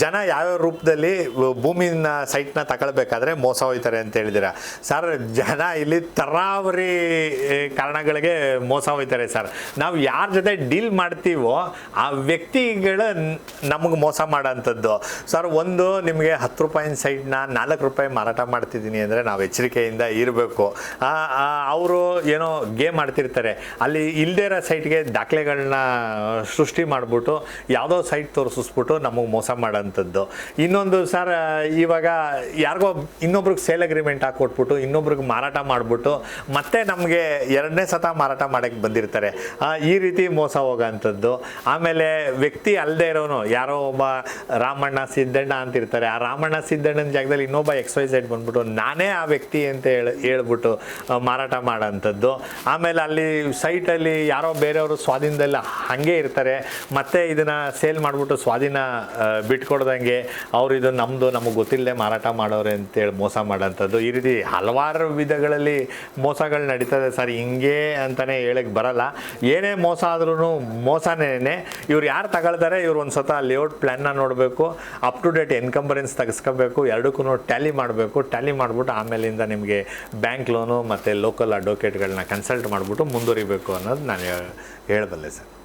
ಜನ ಯಾವ್ಯಾವ ರೂಪದಲ್ಲಿ ಭೂಮಿನ ಸೈಟ್ನ ತಗೊಳ್ಬೇಕಾದ್ರೆ ಮೋಸ ಹೋಯ್ತಾರೆ ಅಂತ ಹೇಳಿದಿರ. ಸರ್ ಜನ ಇಲ್ಲಿ ತರಾವರಿ ಕಾರಣಗಳಿಗೆ ಮೋಸ ಹೋಯ್ತಾರೆ ಸರ್ ನಾವು ಯಾರ ಜೊತೆ ಡೀಲ್ ಮಾಡ್ತೀವೋ ಆ ವ್ಯಕ್ತಿಗಳು ನಮಗೆ ಮೋಸ ಮಾಡೋಂಥದ್ದು ಸರ್ ಒಂದು ನಿಮಗೆ ಹತ್ತು ರೂಪಾಯಿನ ಸೈಟ್ನ ನಾಲ್ಕು ರೂಪಾಯಿ ಮಾರಾಟ ಮಾಡ್ತಿದ್ದೀನಿ ಅಂದರೆ ನಾವು ಎಚ್ಚರಿಕೆಯಿಂದ ಇರಬೇಕು. ಅವರು ಏನೋ ಗೇಮ್ ಮಾಡ್ತಿರ್ತಾರೆ ಅಲ್ಲಿ ಇಲ್ಲದೇ ಇರೋ ಸೈಟ್ಗೆ ದಾಖಲೆಗಳನ್ನ ಸೃಷ್ಟಿ ಮಾಡಿಬಿಟ್ಟು, ಯಾವುದೋ ಸೈಟ್ ತೋರಿಸ್ಬಿಟ್ಟು ನಮಗೆ ಮೋಸ ಮಾಡೋಂಥದ್ದು ಇನ್ನೊಂದು ಸರ್ ಇವಾಗ ಯಾರಿಗೋ ಇನ್ನೊಬ್ರಿಗೆ ಸೇಲ್ ಅಗ್ರಿಮೆಂಟ್ ಹಾಕ್ಕೊಟ್ಬಿಟ್ಟು ಇನ್ನೊಬ್ರಿಗೆ ಮಾರಾಟ ಮಾಡಿಬಿಟ್ಟು ಮತ್ತೆ ನಮಗೆ ಎರಡನೇ ಸತ ಮಾರಾಟ ಮಾಡೋಕ್ಕೆ ಬಂದಿರ್ತಾರೆ. ಈ ರೀತಿ ಮೋಸ ಹೋಗೋಂಥದ್ದು ಆಮೇಲೆ ವ್ಯಕ್ತಿ ಅಲ್ಲದೆ ಇರೋನು ಯಾರೋ ಒಬ್ಬ ರಾಮಣ್ಣ ಸಿದ್ದಣ್ಣ ಅಂತಿರ್ತಾರೆ. ಆ ರಾಮಣ್ಣ ಸಿದ್ದಣ್ಣನ ಜಾಗದಲ್ಲಿ ಇನ್ನೊಬ್ಬ ಎಕ್ಸ್ ವೈ ಝೆಡ್ ಬಂದ್ಬಿಟ್ಟು ನಾನೇ ಆ ವ್ಯಕ್ತಿ ಅಂತ ಹೇಳಿ ಹೇಳ್ಬಿಟ್ಟು ಮಾರಾಟ ಮಾಡೋಂಥದ್ದು ಆಮೇಲೆ ಅಲ್ಲಿ ಸೈಟಲ್ಲಿ ಯಾರೋ ಬೇರೆಯವರು ಸ್ವಾಧೀನದಲ್ಲಿ ಹಾಗೆ ಇರ್ತಾರೆ. ಮತ್ತೆ ಇದನ್ನ ಸೇಲ್ ಮಾಡಿಬಿಟ್ಟು ಸ್ವಾಧೀನ ಆ, ಬಿಟ್ಕೊಡ್ದಂಗೆ ಅವ್ರು ಇದು ನಮ್ಮದು ನಮಗೆ ಗೊತ್ತಿಲ್ಲದೆ ಮಾರಾಟ ಮಾಡೋರೆ ಅಂತೇಳಿ ಮೋಸ ಮಾಡೋಂಥದ್ದು. ಈ ರೀತಿ ಹಲವಾರು ವಿಧಗಳಲ್ಲಿ ಮೋಸಗಳು ನಡೀತದೆ ಸರ್. ಹಿಂಗೆ ಅಂತಲೇ ಹೇಳಕ್ಕೆ ಬರಲ್ಲ. ಏನೇ ಮೋಸ ಆದ್ರೂ ಮೋಸನೇ ಇವ್ರು ಯಾರು ತಗೊಳ್ತಾರೆ? ಇವ್ರು ಒಂದು ಸತ ಲೇಔಟ್ ಪ್ಲ್ಯಾನ್ನ ನೋಡಬೇಕು, ಅಪ್ ಟು ಡೇಟ್ ಎನ್ಕಂಬರೆನ್ಸ್ ತೆಗೆಸ್ಕೋಬೇಕು ಎರಡಕ್ಕೂ ಟ್ಯಾಲಿ ಮಾಡಬೇಕು. ಟ್ಯಾಲಿ ಮಾಡಿಬಿಟ್ಟು ಆಮೇಲಿಂದ ನಿಮಗೆ ಬ್ಯಾಂಕ್ ಲೋನು ಮತ್ತು ಲೋಕಲ್ ಅಡ್ವೊಕೇಟ್ಗಳನ್ನ ಕನ್ಸಲ್ಟ್ ಮಾಡಿಬಿಟ್ಟು ಮುಂದುವರಿಬೇಕು ಅನ್ನೋದು ನಾನು ಹೇಳ್- ಹೇಳಬಲ್ಲೆ ಸರ್.